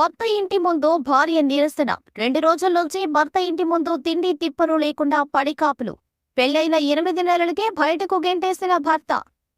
భర్త ఇంటి ముందు భార్య నిరసన. రెండు రోజుల నుంచి భర్త ఇంటి ముందు తిండి తిప్పలు లేకుండా పడికాపులు పెళ్ళైన ఎనిమిది నెలలకే బయటకు గెంటేసిన భర్త.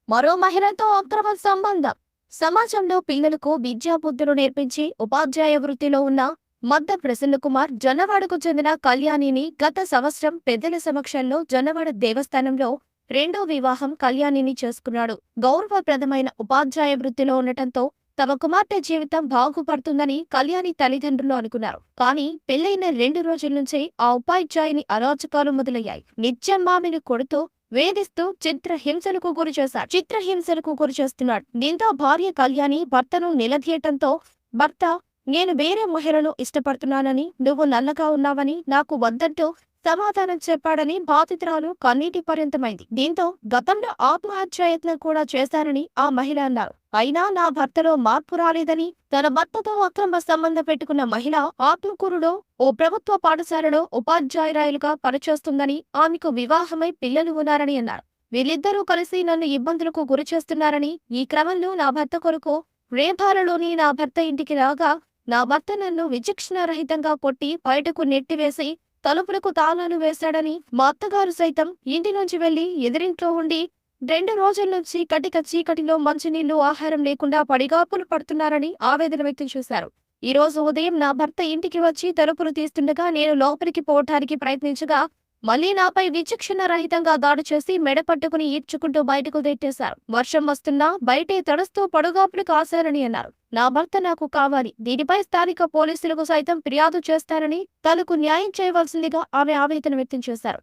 మరో మహిళతో అక్రమ సంబంధం. సమాజంలో పిల్లలకు విద్యాబుద్ధులు నేర్పించి ఉపాధ్యాయ వృత్తిలో ఉన్న మద్ద ప్రసన్న కుమార్ జొన్నవాడకు చెందిన కళ్యాణిని గత సంవత్సరం పెద్దల సమక్షంలో జొన్నవాడ దేవస్థానంలో రెండో వివాహం కళ్యాణిని చేసుకున్నాడు. గౌరవప్రదమైన ఉపాధ్యాయ వృత్తిలో ఉండటంతో తమ కుమార్తె జీవితం బాగుపడుతుందని కళ్యాణి తల్లిదండ్రులు అనుకున్నారు. కానీ పెళ్ళైన రెండు రోజుల నుంచే ఆ ఉపాధ్యాయుని అరాచకాలు మొదలయ్యాయి. నిత్యం మామిని కొడుతూ వేధిస్తూ చిత్రహింసలకు గురి చేశాడు. చిత్రహింసలకు గురి చేస్తున్నాడు. దీంతో భార్య కళ్యాణి భర్తను నిలదీయటంతో భర్త నేను వేరే మహిళను ఇష్టపడుతున్నానని నువ్వు నల్లగా ఉన్నావని నాకు వద్దంటూ సమాధానం చెప్పాడని బాధితురాలు కన్నీటి పర్యంతమైంది. దీంతో గతంలో ఆత్మహత్యాయత్నం కూడా చేశారని ఆ మహిళ అన్నారు. అయినా నా భర్తలో మార్పు రాలేదని తన భర్తతో అక్రమ సంబంధం పెట్టుకున్న మహిళ ఆత్మకూరులో ఓ ప్రభుత్వ పాఠశాలలో ఉపాధ్యాయురాయులుగా పనిచేస్తుందని ఆమెకు వివాహమై పిల్లలు ఉన్నారని అన్నారు. వీళ్ళిద్దరూ కలిసి నన్ను ఇబ్బందులకు గురి చేస్తున్నారని ఈ క్రమంలో నా భర్త కొరకు రేపాలలోని నా భర్త ఇంటికి రాగా నా భర్త నన్ను విచక్షణారహితంగా కొట్టి బయటకు నెట్టివేసి తలుపులకు తాళాలు వేశాడని మా అత్తగారు సైతం ఇంటి నుంచి వెళ్ళి ఎదిరింట్లో ఉండి రెండు రోజుల నుంచి కటిక చీకటిలో మంచినీళ్ళు ఆహారం లేకుండా పడిగాపులు పడుతున్నారని ఆవేదన వ్యక్తం చేశారు. ఈ రోజు ఉదయం నా భర్త ఇంటికి వచ్చి తలుపులు తీస్తుండగా నేను లోపలికి పోవటానికి ప్రయత్నించగా మళ్ళీ నాపై విచక్షణ రహితంగా దాడి చేసి మెడ పట్టుకుని ఈడ్చుకుంటూ బయటకు తెట్టేశారు వర్షం వస్తున్నా బయటే తడుస్తూ పడుగాపులు కాశారని అన్నారు. నా భర్త నాకు కావాలి. దీనిపై స్థానిక పోలీసులకు సైతం ఫిర్యాదు చేస్తారని తనకు న్యాయం చేయవలసిందిగా ఆమె ఆవేదన వ్యక్తం చేశారు.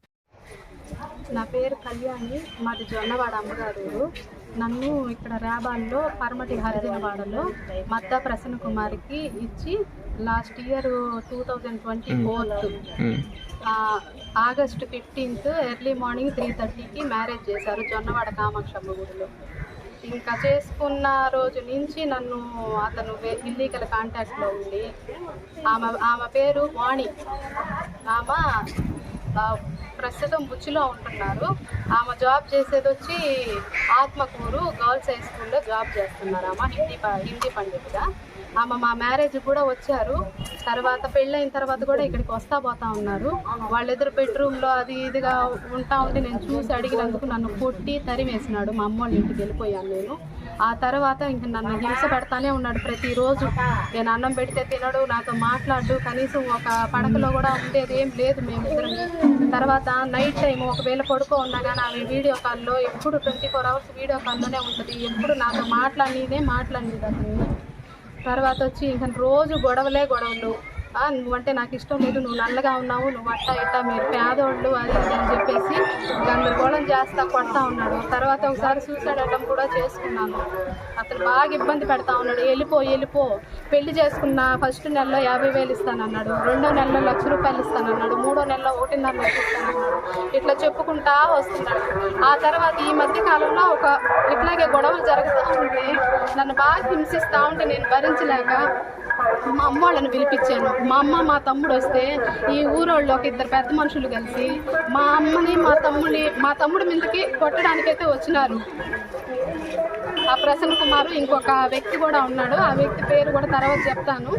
నా పేరు కళ్యాణి మాది జొన్నవాడ అమ్మగారు. నన్ను ఇక్కడ రేబాల్లో పరమటి హరిజనవాడలో మద్ద ప్రసన్న కుమార్కి ఇచ్చి last year two thousand twenty fourth August fifteenth early morning three థర్టీకి మ్యారేజ్ చేశారు జొన్నవాడ కామాక్షమ్మ గుడిలో ఇంకా చేసుకున్న రోజు నుంచి నన్ను అతను ఇల్లీగల్ కాంటాక్ట్లో ఉండి ఆమె ఆమె పేరు వాణి. ఆమె ప్రస్తుతం బుచ్చిలో ఉంటున్నారు. ఆమె జాబ్ చేసేది వచ్చి ఆత్మకూరు గర్ల్స్ హై స్కూల్లో జాబ్ చేస్తున్నారు ఆమె హిందీ ప- హిందీ పండితుగా ఆమె మా మ్యారేజ్ కూడా వచ్చారు. తర్వాత పెళ్ళైన తర్వాత కూడా ఇక్కడికి వస్తా పోతా ఉన్నారు. వాళ్ళిద్దరు బెడ్రూమ్లో అది ఇదిగా ఉంటా ఉంటే నేను చూసి అడిగినందుకు నన్ను కొట్టి తరిమేసినాడు. మా అమ్మ వాళ్ళ ఇంటికి వెళ్ళిపోయాను నేను. ఆ తర్వాత ఇంక నన్ను హింస పెడతానే ఉన్నాడు ప్రతిరోజు. నేను అన్నం పెడితే తినడు నాతో మాట్లాడు కనీసం ఒక పడకలో కూడా ఉండేది ఏం లేదు మేమిద్దరం. తర్వాత నైట్ టైం ఒకవేళ పడుకో ఉన్నా కానీ ఆమె వీడియో కాల్లో ఎప్పుడు ట్వంటీ ఫోర్ అవర్స్ వీడియో కాల్లోనే ఉంటుంది. ఎప్పుడు నాతో మాట్లాడినే మాట్లాడింది అతను తర్వాత వచ్చి ఇంకా రోజు గొడవలే గొడవలు. నువ్వంటే నాకు ఇష్టం లేదు నువ్వు నల్లగా ఉన్నావు నువ్వు అట్ట ఇట్ట మీరు పేదోళ్ళు అది ఇది అని చెప్పేసి గందరగోళం చేస్తా కొడతా ఉన్నాడు. తర్వాత ఒకసారి సూసైడ్ అటెంప్ కూడా చేసుకున్నాను. అతను బాగా ఇబ్బంది పెడతా ఉన్నాడు. వెళ్ళిపో వెళ్ళిపో. పెళ్ళి చేసుకున్న ఫస్ట్ నెలలో యాభై వేలు ఇస్తానన్నాడు. రెండో నెలలో లక్ష రూపాయలు ఇస్తానన్నాడు. మూడో నెలలో ఒకటిన్నర లక్ష ఇస్తానన్నాడు. ఇట్లా చెప్పుకుంటా వస్తున్నాడు. ఆ తర్వాత ఈ మధ్య కాలంలో ఒక ఇట్లాగే గొడవలు జరుగుతూ ఉంటే నన్ను బాగా హింసిస్తూ ఉంటే నేను భరించలేక మా అమ్మ వాళ్ళని పిలిపించాను. మా అమ్మ మా తమ్ముడు వస్తే ఈ ఊరోళ్ళు ఒక ఇద్దరు పెద్ద మనుషులు కలిసి మా అమ్మని మా తమ్ముడిని మా తమ్ముడి మీదకి కొట్టడానికైతే వచ్చినారు. ఆ ప్రసన్న కుమార్ ఇంకొక వ్యక్తి కూడా ఉన్నాడు. ఆ వ్యక్తి పేరు కూడా తర్వాత చెప్తాను.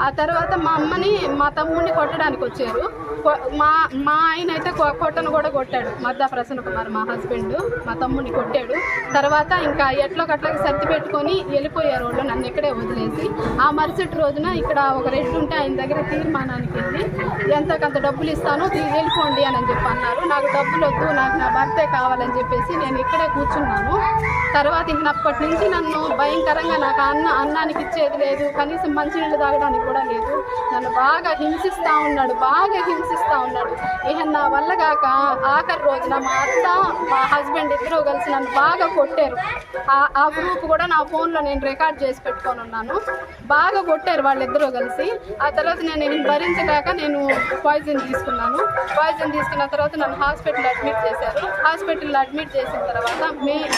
ఆ తర్వాత మా అమ్మని మా తమ్ముడిని కొట్టడానికి వచ్చారు. కొ- మా మా ఆయన అయితే కొ- కొట్టను కూడా కొట్టాడు. మద్దా ప్రసన్న కుమార్ మా హస్బెండ్ మా తమ్ముడిని కొట్టాడు. తర్వాత ఇంకా ఎట్లో కట్లకి సర్ది పెట్టుకొని వెళ్ళిపోయారు వాళ్ళు నన్ను ఇక్కడే వదిలేసి ఆ మరుసటి రోజున ఇక్కడ ఒక రెడ్డి ఉంటే ఆయన దగ్గర తీర్మానానికి వెళ్ళి ఎంతకంత డబ్బులు ఇస్తాను వెళ్ళిపోండి అని చెప్పి అన్నారు. నాకు డబ్బులు వద్దు నాకు నా భర్తే కావాలని చెప్పేసి నేను ఇక్కడే కూర్చున్నాను. తర్వాత ఇంకనప్పటి నుంచి నన్ను భయంకరంగా నాకు అన్న అన్నానికి ఇచ్చేది లేదు. కనీసం మంచినీళ్ళు తాగడానికి కూడా లేదు. నన్ను బాగా హింసిస్తూ ఉన్నాడు బాగా హింసిస్తూ ఉన్నాడు. ఇక నా వల్ల కాక ఆఖరి రోజున మా అత్త మా హస్బెండ్ ఇద్దరు కలిసి నన్ను బాగా కొట్టారు. ఆ- గ్రూప్ కూడా నా ఫోన్లో నేను రికార్డ్ చేసి పెట్టుకొని ఉన్నాను. బాగా కొట్టారు వాళ్ళిద్దరూ కలిసి. ఆ తర్వాత నేను భరించగాక భరించలేక నేను పాయిజన్ తీసుకున్నాను. పాయిజన్ తీసుకున్న తర్వాత నన్ను హాస్పిటల్ అడ్మిట్ చేశారు. హాస్పిటల్లో అడ్మిట్ చేసిన తర్వాత May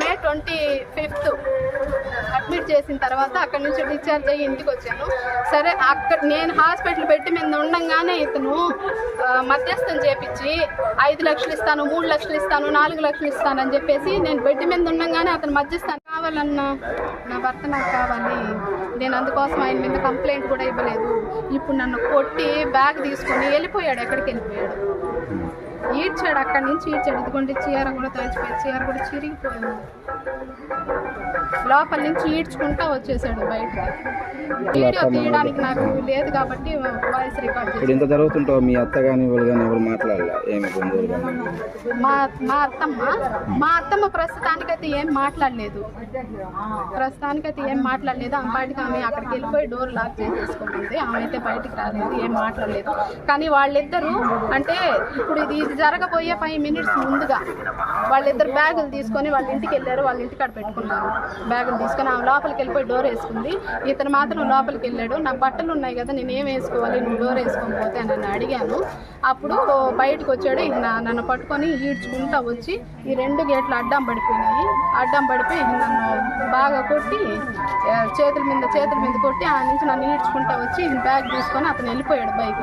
May twenty fifth admit చేసిన తర్వాత అక్కడ నుంచి డిశ్చార్జ్ అయ్యి ఇంటికి వచ్చాను. సరే అక్కడ నేను హాస్పిటల్ పెట్టి మీద ఉండంగానే ఇతను మధ్యస్థం చేపించి ఐదు లక్షలు ఇస్తాను మూడు లక్షలు ఇస్తాను నాలుగు లక్షలు ఇస్తాను అని చెప్పేసి నేను బెడ్ మీద ఉండగానే అతను మధ్యస్థం కావాలన్నా నా భర్త నాకు కావాలి. నేను అందుకోసం ఆయన మీద కంప్లైంట్ కూడా ఇవ్వలేదు. ఇప్పుడు నన్ను కొట్టి బ్యాగ్ తీసుకొని వెళ్ళిపోయాడు ఎక్కడికి వెళ్ళిపోయాడు. ఈడ్చాడు అక్కడి నుంచి ఈడ్చాడు. ఇదిగోండి చీర కూడా తడిచిపోయి చీర కూడా చిరిగిపోయింది. లోపల నుంచి ఈడ్చుకుంటా వచ్చేసాడు బయటకి వీడియో తీయడానికి నాకు లేదు కాబట్టి వాయిస్ రికార్డ్ ఇప్పుడు ఇంత జరుగుతుంటో మీ అత్త కానీ వాళ్ళు కానీ ఎవరు మాట్లాడాల? ఏమి మా మా అత్తమ్మ మా అత్తమ్మ ప్రస్తుతానికైతే ఏం మాట్లాడలేదు. ప్రస్తుతానికైతే ఏం మాట్లాడలేదు. ఆమె బయటకు ఆమె అక్కడికి వెళ్ళిపోయి డోర్ లాక్ చేసేసుకుంటుంది. ఆమె అయితే బయటికి రాలేదు ఏం మాట్లాడలేదు. కానీ వాళ్ళిద్దరూ అంటే ఇప్పుడు ఇది ఇది జరగబోయే ఫైవ్ మినిట్స్ ముందుగా వాళ్ళిద్దరు బ్యాగులు తీసుకొని వాళ్ళ ఇంటికి వెళ్ళారు వాళ్ళ ఇంటికాడ పెట్టుకున్నారు. బ్యాగులు తీసుకొని ఆమె లోపలికి వెళ్ళిపోయి డోర్ వేసుకుంది. ఇతను మాత్రం లోపలికి వెళ్ళాడు. నా బట్టలు ఉన్నాయి కదా నేను ఏం వేసుకోవాలి నువ్వు డోర్ వేసుకొని పోతే నన్ను అడిగాను. అప్పుడు బయటకు వచ్చాడు ఈయన నన్ను పట్టుకొని ఈడ్చుకుంటా వచ్చి ఈ రెండు గేట్లు అడ్డం పడిపోయినాయి. అడ్డం పడిపోయి నన్ను బాగా కొట్టి చేతుల మీద చేతుల మీద కొట్టి ఆ నుంచి నన్ను ఈడ్చుకుంటా వచ్చి బ్యాగ్ తీసుకొని అతను వెళ్ళిపోయాడు బైక్